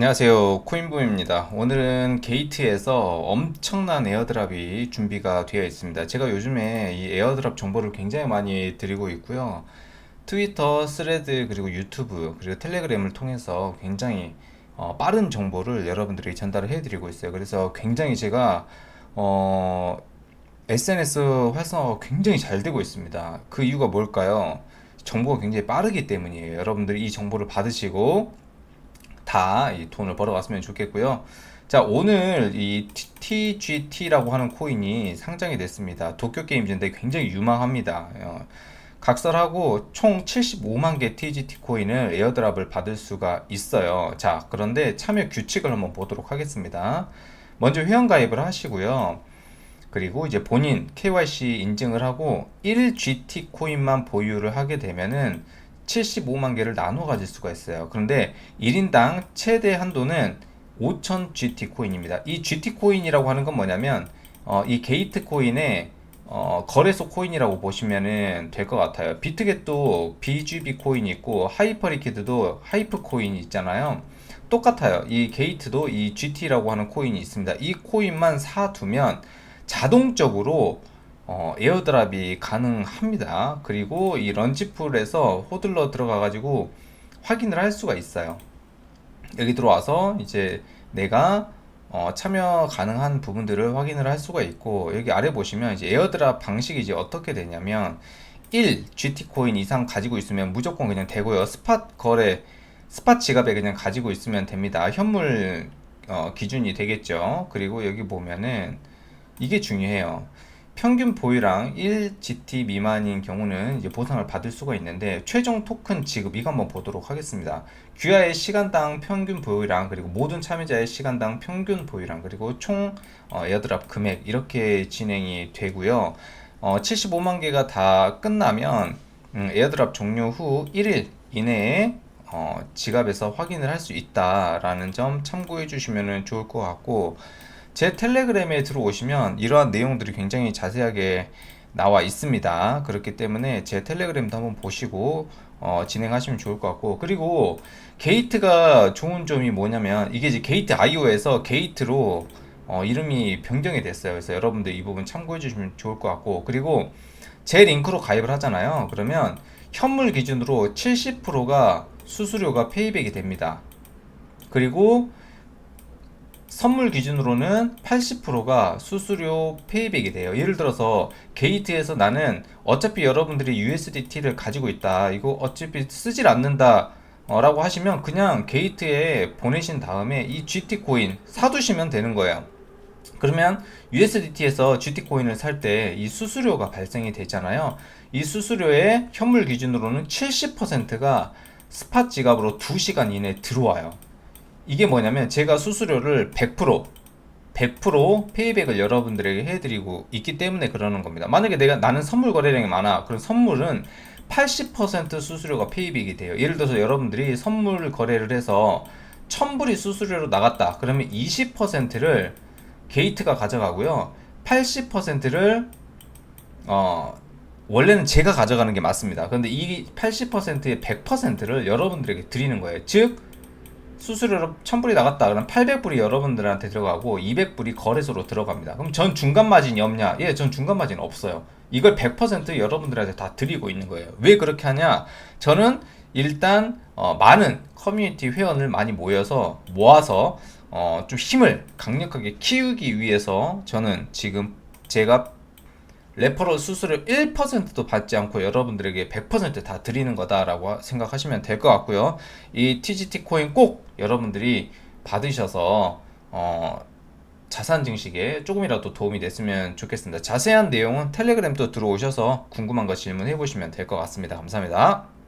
안녕하세요. 코인붐입니다. 오늘은 게이트에서 엄청난 에어드랍이 준비가 되어 있습니다. 제가 요즘에 이 에어드랍 정보를 굉장히 많이 드리고 있고요. 트위터, 스레드, 그리고 유튜브, 그리고 텔레그램을 통해서 굉장히 어, 빠른 정보를 여러분들이 전달을 해 드리고 있어요. 그래서 굉장히 제가 어, SNS 활성화가 굉장히 잘 되고 있습니다. 그 이유가 뭘까요? 정보가 굉장히 빠르기 때문이에요. 여러분들이 이 정보를 받으시고 다 이 돈을 벌어갔으면 좋겠고요. 자, 오늘 이 TGT라고 하는 코인이 상장이 됐습니다. 도쿄 게임즈인데 굉장히 유망합니다. 어, 각설하고 총 75만 개 TGT 코인을 에어드랍을 받을 수가 있어요. 자, 그런데 참여 규칙을 한번 보도록 하겠습니다. 먼저 회원 가입을 하시고요. 그리고 이제 본인 KYC 인증을 하고 1GT 코인만 보유를 하게 되면은 75만 개를 나눠 가질 수가 있어요. 그런데 1인당 최대 한도는 5,000 GT 코인입니다. 이 GT 코인이라고 하는 건 뭐냐면 어, 이 게이트 코인의 어, 거래소 코인이라고 보시면은 될것 같아요. 비트겟도 BGB 코인이 있고 하이퍼리퀴드도 하이프 코인이 있잖아요. 똑같아요. 이 게이트도 이 GT라고 하는 코인이 있습니다. 이 코인만 사두면 자동적으로 어, 에어드랍이 가능합니다. 그리고 이 런치풀에서 호들러 들어가 가지고 확인을 할 수가 있어요. 여기 들어와서 이제 내가 어, 참여 가능한 부분들을 확인을 할 수가 있고 여기 아래 보시면 이제 에어드랍 방식이 이제 어떻게 되냐면 1 GT 코인 이상 가지고 있으면 무조건 그냥 되고요. 스팟 거래 스팟 지갑에 그냥 가지고 있으면 됩니다. 현물 어, 기준이 되겠죠. 그리고 여기 보면은 이게 중요해요. 평균 보유량 1GT 미만인 경우는 이제 보상을 받을 수가 있는데 최종 토큰 지급 이거 한번 보도록 하겠습니다. 귀하의 시간당 평균 보유량 그리고 모든 참여자의 시간당 평균 보유량 그리고 총 어, 에어드랍 금액 이렇게 진행이 되고요. 어, 75만 개가 다 끝나면 음, 에어드랍 종료 후 1일 이내에 어, 지갑에서 확인을 할 수 있다라는 점 참고해 주시면 좋을 것 같고 제 텔레그램에 들어오시면 이러한 내용들이 굉장히 자세하게 나와 있습니다. 그렇기 때문에 제 텔레그램도 한번 보시고 어, 진행하시면 좋을 것 같고 그리고 게이트가 좋은 점이 뭐냐면 이게 이제 게이트 IO에서 게이트로 어, 이름이 변경이 됐어요. 그래서 여러분들 이 부분 참고해 주시면 좋을 것 같고 그리고 제 링크로 가입을 하잖아요. 그러면 현물 기준으로 70%가 수수료가 페이백이 됩니다. 그리고 선물 기준으로는 80%가 수수료 페이백이 돼요. 예를 들어서 게이트에서 나는 어차피 여러분들이 USDT를 가지고 있다. 이거 어차피 쓰질 않는다. 어, 라고 하시면 그냥 게이트에 보내신 다음에 이 GT 코인 사두시면 되는 거예요. 그러면 USDT에서 GT 코인을 살 때 이 수수료가 발생이 되잖아요. 이 수수료의 현물 기준으로는 70%가 스팟 지갑으로 2시간 이내에 들어와요. 이게 뭐냐면 제가 수수료를 100% 100% 페이백을 여러분들에게 해드리고 있기 때문에 그러는 겁니다. 만약에 내가 나는 선물 거래량이 많아. 그럼 선물은 80% 수수료가 페이백이 돼요. 예를 들어서 여러분들이 선물 거래를 해서 1000불이 수수료로 나갔다. 그러면 20%를 게이트가 가져가고요. 80%를 어 원래는 제가 가져가는 게 맞습니다. 그런데 이 80%의 100%를 여러분들에게 드리는 거예요. 즉 수수료로 1000불이 나갔다. 그럼 800불이 여러분들한테 들어가고 200불이 거래소로 들어갑니다. 그럼 전 중간 마진이 없냐? 예, 전 중간 마진 없어요. 이걸 100% 여러분들한테 다 드리고 있는 거예요. 왜 그렇게 하냐? 저는 일단 어, 많은 커뮤니티 회원을 많이 모여서 모아서 어, 좀 힘을 강력하게 키우기 위해서 저는 지금 제가 레퍼럴 수수료 1%도 받지 않고 여러분들에게 100%다 드리는 거다라고 생각하시면 될 것 같고요. 이 TGT 코인 꼭 여러분들이 받으셔서 어, 자산 증식에 조금이라도 도움이 됐으면 좋겠습니다. 자세한 내용은 텔레그램 또 들어오셔서 궁금한 거 질문해 보시면 될 것 같습니다. 감사합니다.